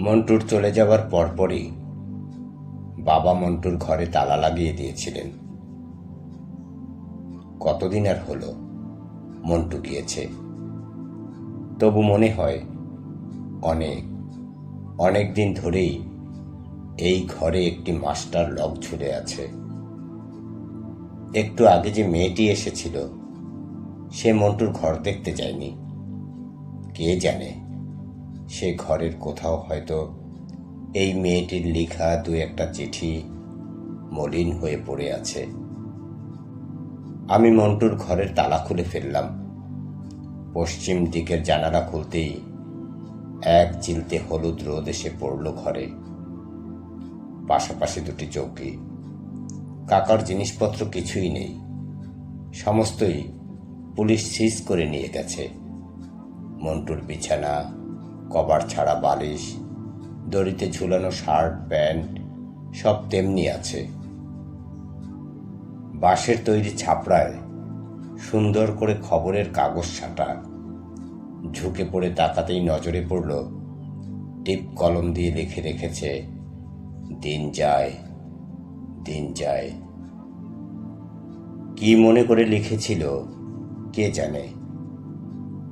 মন্টুর চলে যাওয়ার পরপরই বাবা মন্টুর ঘরে তালা লাগিয়ে দিয়েছিলেন। কতদিন আর হলো? মন্টু গিয়েছে। তবু মনে হয় অনেক অনেক দিন ধরেই এই ঘরে একটি মাস্টার লক ঝুলে আছে। একটু আগে যে মেয়েটি এসেছিল, সে মন্টুর ঘর দেখতে যায়নি। কে জানে? সে ঘরের কোথাও হয়তো এই মেয়েটির লেখা দু একটা চিঠি মলিন হয়ে পড়ে আছে। আমি মন্টুর ঘরের তালা খুলে ফেললাম। পশ্চিম দিকের জানালা খুলতেই এক চিলতে হলুদ রোদ এসে পড়ল ঘরে। পাশাপাশি দুটি চৌকি। কাকার জিনিসপত্র কিছুই নেই। সমস্তই পুলিশ সিজ করে নিয়ে গেছে। মন্টুর বিছানা কভার ছাড়া বালিশ, দড়িতে ঝুলানো শার্ট, প্যান্ট, সব তেমনি আছে। বাঁশের তৈরি ছাপড়ায় সুন্দর করে খবরের কাগজ ছাটা। ঝুঁকে পড়ে তাকাতেই নজরে পড়ল, টিপ কলম দিয়ে লিখে রেখেছে, দিন যায় দিন যায়। কি মনে করে লিখেছিল, কে জানে?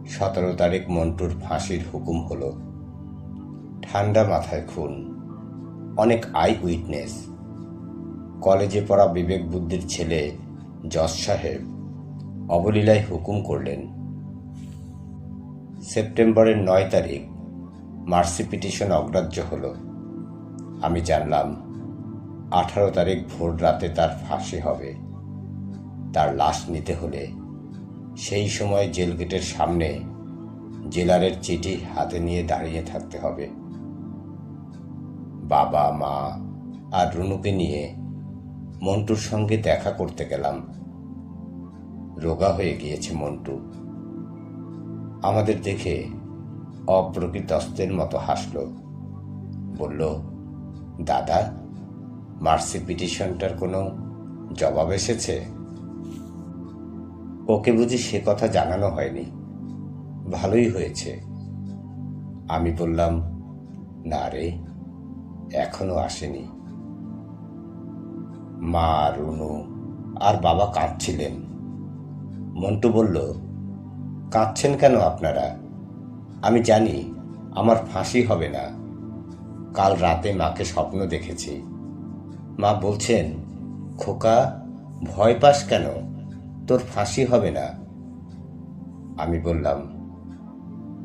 সতেরো তারিখ মন্টুর ফাঁসির হুকুম হলো। ঠান্ডা মাথায় খুন। অনেক আই উইটনেস। কলেজে পড়া বিবেক বুদ্ধির ছেলে জজ সাহেব অবলীলায় হুকুম করলেন। সেপ্টেম্বরের নয় তারিখ মার্সি পিটিশন অগ্রাহ্য হলো। আমি জানলাম, আঠারো তারিখ ভোর রাতে তার ফাঁসি হবে। তার লাশ নিতে হলে সেই সময় জেল গেটের সামনে জেলারের চিঠি হাতে নিয়ে দাঁড়িয়ে থাকতে হবে। বাবা, মা আর রুনুকে নিয়ে মন্টুর সঙ্গে দেখা করতে গেলাম। রোগা হয়ে গিয়েছে মন্টু। আমাদের দেখে অপ্রকৃতস্থের মতো হাসল। বলল, দাদা, মার্সি পিটিশনটার কোনো জবাব এসেছে? ওকে বুঝি সে কথা জানানো হয়নি। ভালোই হয়েছে। আমি বললাম, না রে, এখনও আসেনি। মা, রুনু আর বাবা কাঁদছিলেন। মন্টু বলল, কাঁদছেন কেন আপনারা? আমি জানি আমার ফাঁসি হবে না। কাল রাতে মাকে স্বপ্ন দেখেছি। মা বলছেন, খোকা, ভয় পাস কেন? তোর ফাঁসি হবে না। আমি বললাম,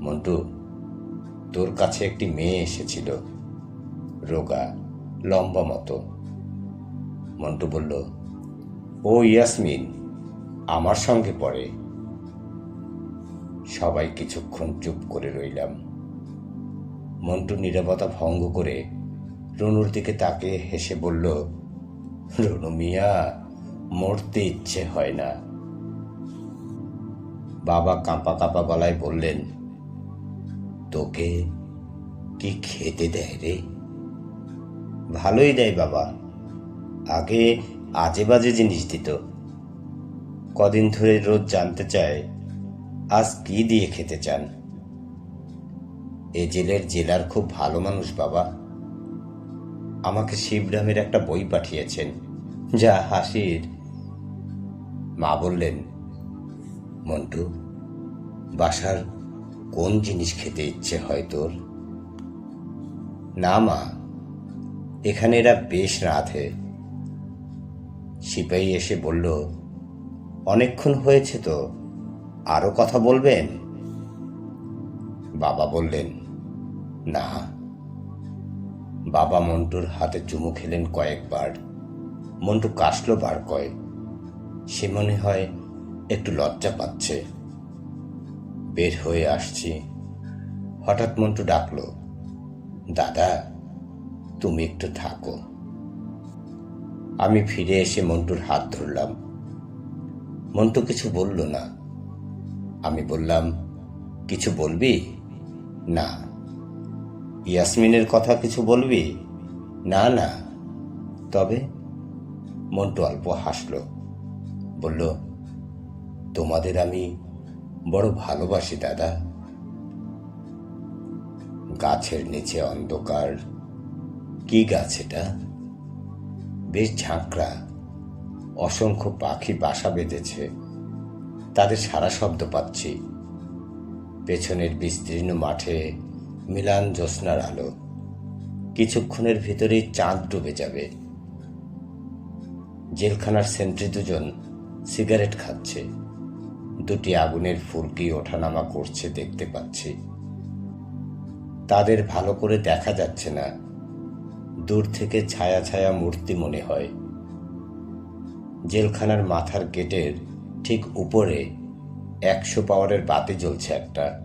মন্টু, তোর কাছে একটি মেয়ে এসেছিল, রোগা, লম্বা মতো। মন্টু বলল, ও ইয়াসমিন, আমার সঙ্গে পড়ে। সবাই কিছুক্ষণ চুপ করে রইলাম। মন্টু নীরবতা ভঙ্গ করে রুনুর দিকে তাকে হেসে বলল, রুনু মিয়া, মরতে ইচ্ছে হয় না। বাবা কাঁপা কাঁপা গলায় বললেন, তোকে কি খেতে দেয় রে? ভালোই দেয় বাবা। আগে আজে বাজে জিনিস দিত। কদিন ধরে রোজ জানতে চায়, আজ কি দিয়ে খেতে চান? এ জেলের জেলার খুব ভালো মানুষ বাবা। আমাকে শিবরামের একটা বই পাঠিয়েছেন, যা হাসির। মা বললেন মন্টু, বাসার কোন জিনিস খেতে ইচ্ছে হয় তোর? না মা, এখানে এরা বেশ রাধে। সিপাহী এসে বলল, অনেকক্ষণ হয়েছে তো, আরও কথা বলবেন? বাবা বললেন, না। বাবা মন্টুর হাতে চুমু খেলেন কয়েকবার। মন্টু কাশলো বার কয়। সে মনে হয় একটু লজ্জা পাচ্ছে। বের হয়ে আসছি। হঠাৎ মন্টু ডাকলো, দাদা, তুমি একটু থাকো। আমি ফিরে এসে মন্টুর হাত ধরলাম। মন্টু কিছু বলল না। আমি বললাম, কিছু বলবি? না। ইয়াসমিনের কথা কিছু বলবি? না না। তবে? মন্টু অল্প হাসল, বলল তোমাদের আমি বড় ভালোবাসি, দাদা। গাছের নিচে অন্ধকার। কি গাছ এটা? বেশ ঝাঁকড়া। অসংখ্য পাখি বাসা বেঁধেছে। তাদের সারা শব্দ পাচ্ছি। পেছনের বিস্তীর্ণ মাঠে মিলান জ্যোৎস্নার আলো। কিছুক্ষণের ভিতরেই চাঁদ ডুবে যাবে। জেলখানার সেন্ট্রি দুজন সিগারেট খাচ্ছে। দুটি আগুনের ফুলকি ওঠানামা করছে দেখতে পাচ্ছি। তাদের ভালো করে দেখা যাচ্ছে না। দূর থেকে ছায়া ছায়া মূর্তি মনে হয়। জেলখানার মাথার গেটের ঠিক উপরে একশো পাওয়ারের বাতি জ্বলছে একটা।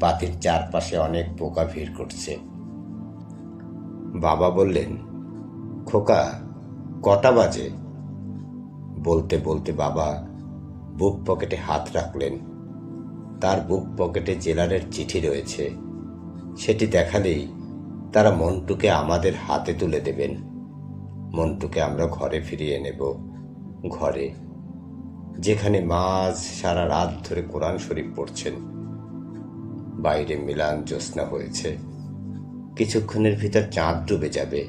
বাতির চারপাশে অনেক পোকা ভিড় করছে। বাবা বললেন, খোকা, কটা বাজে? বলতে বলতে বাবা বুক পকেটে হাত রাখলেন। তার বুক পকেটে জেলারের চিঠি রয়েছে। সেটি দেখালেই তারা মন্টুকে আমাদের হাতে তুলে দেবেন। মন্টুকে আমরা ঘরে ফিরিয়ে নেব। ঘরে, যেখানে মাঝ সারা রাত ধরে কোরআন শরীফ পড়ছেন। বাইরে মিলান জ্যোৎস্না হয়েছে। কিছুক্ষণের ভিতর চাঁদ ডুবে যাবে।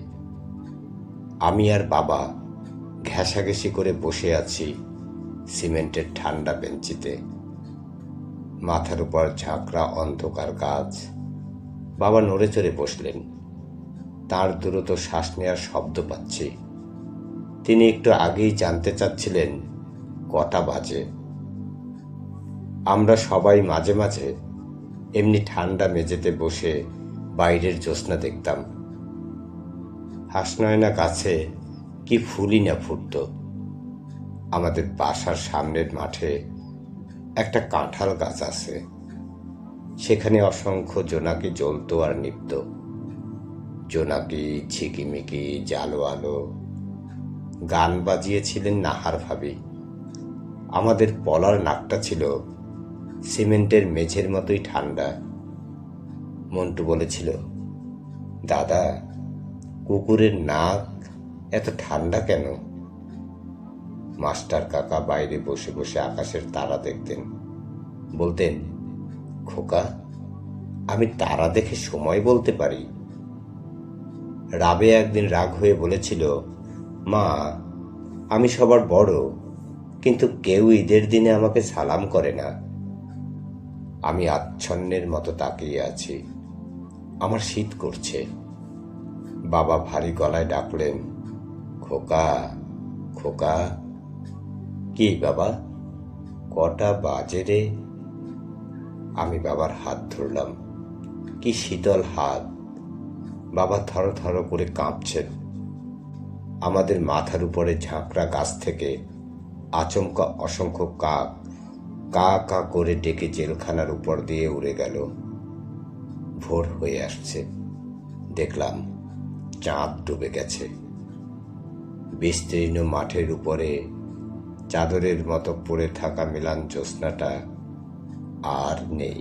আমি আর বাবা ঘেঁষাঘেঁষি করে বসে আছি। সিমেন্টের ঠান্ডা বেঞ্চিতে, মাথার উপর ঝাঁকড়া অন্ধকার গাছ। বাবা নড়ে চড়ে বসলেন। তার দ্রুত শ্বাস নেওয়ার শব্দ পাচ্ছি। তিনি একটু আগেই জানতে চাচ্ছিলেন, কটা বাজে। আমরা সবাই মাঝে মাঝে এমনি ঠান্ডা মেঝেতে বসে বাইরের জ্যোৎস্না দেখতাম। হাসনয়না গাছে কি ফুলই না ফুটত। আমাদের বাসার সামনের মাঠে একটা কাঁঠাল গাছ আছে। সেখানে অসংখ্য জোনাকি জ্বলতো আর নিপ্ত জোনাকি, ঝিকিমিকি জালো আলো গান বাজিয়েছিলেন নাহার ভাবি। আমাদের পলার নাকটা ছিল সিমেন্টের মেঝের মতোই ঠান্ডা। মন্টু বলেছিল, দাদা, কুকুরের নাক এত ঠান্ডা কেন? মাস্টার কাকা বাইরে বসে বসে আকাশের তারা দেখতেন। বলতেন, খোকা, আমি তারা দেখে সময় বলতে পারি। রাবে একদিন রাগ হয়ে বলেছিল, মা, আমি সবার বড়, কিন্তু কেউ ঈদের দিনে আমাকে সালাম করে না। আমি আচ্ছন্নের মতো তাকিয়ে আছি। আমার শীত করছে। বাবা ভারী গলায় ডাকলেন, খোকা খোকা কি বাবা? কটা বাজে রে? আমি বাবার হাত ধরলাম। কি শীতল হাত। বাবা থর থর করে কাঁপছেন। আমাদের মাথার উপরে ঝাঁকড়া গাছ থেকে আচমকা অসংখ্য কাক, কা কা করে ডেকে জেলখানার উপর দিয়ে উড়ে গেল। ভোর হয়ে আসছে। দেখলাম চাঁদ ডুবে গেছে। বিস্তীর্ণ মাঠের উপরে চাদরের মতো পড়ে থাকা মিলান জ্যোৎস্নাটা আর নেই।